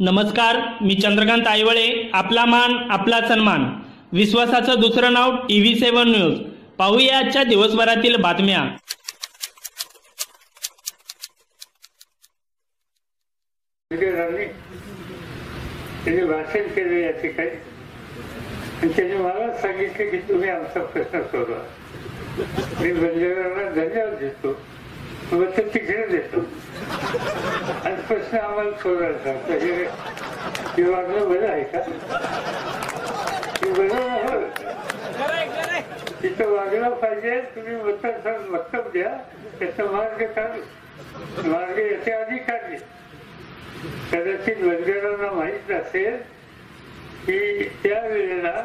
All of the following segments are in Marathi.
नमस्कार मी चंद्रकांत आयवळे आपला मान आपला सन्मान. विश्वासाचं दुसरं नाव टीव्ही सेव्हन न्यूज. पाहूया आजच्या दिवसभरातील बातम्या. त्याचे त्यांनी भाषण केलं या ठिकाणी आणि त्यांनी मला सांगितले की तुम्ही आमचा प्रश्न सोडवा. मी बंजारांना धन्यवाद देतो. व ते तिकडे देतो. आणि प्रश्न आम्हाला सोडायचा सांगतो हे वागणं बरं आहे का? ते बरं तिथं वागलं पाहिजे तुम्ही मतदार वक्तव्य द्या त्याचा मार्ग काढू. मार्ग याच्या आधी काढले. कदाचित वंजारांना माहीत नसेल की त्यावेळेला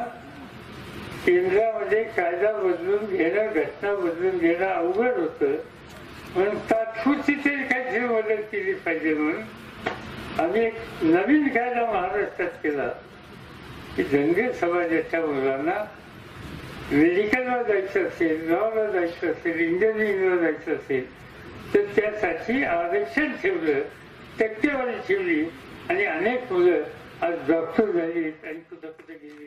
केंद्रामध्ये कायदा बदलून घेणं घटना बदलून घेणं अवघड होतं. म्हणून तात्पुरती तरी काहीतरी मदत केली पाहिजे म्हणून आम्ही एक नवीन कायदा महाराष्ट्रात केला. की धनगर समाजाच्या मुलांना मेडिकलला जायचं असेल लॉला जायचं असेल इंजिनिअरिंगला जायचं असेल तर त्यासाठी आरक्षण ठेवलं टक्केवारी ठेवली आणि अनेक मुलं आज डॉक्टर झाली आणि कुठं कुठे गेली.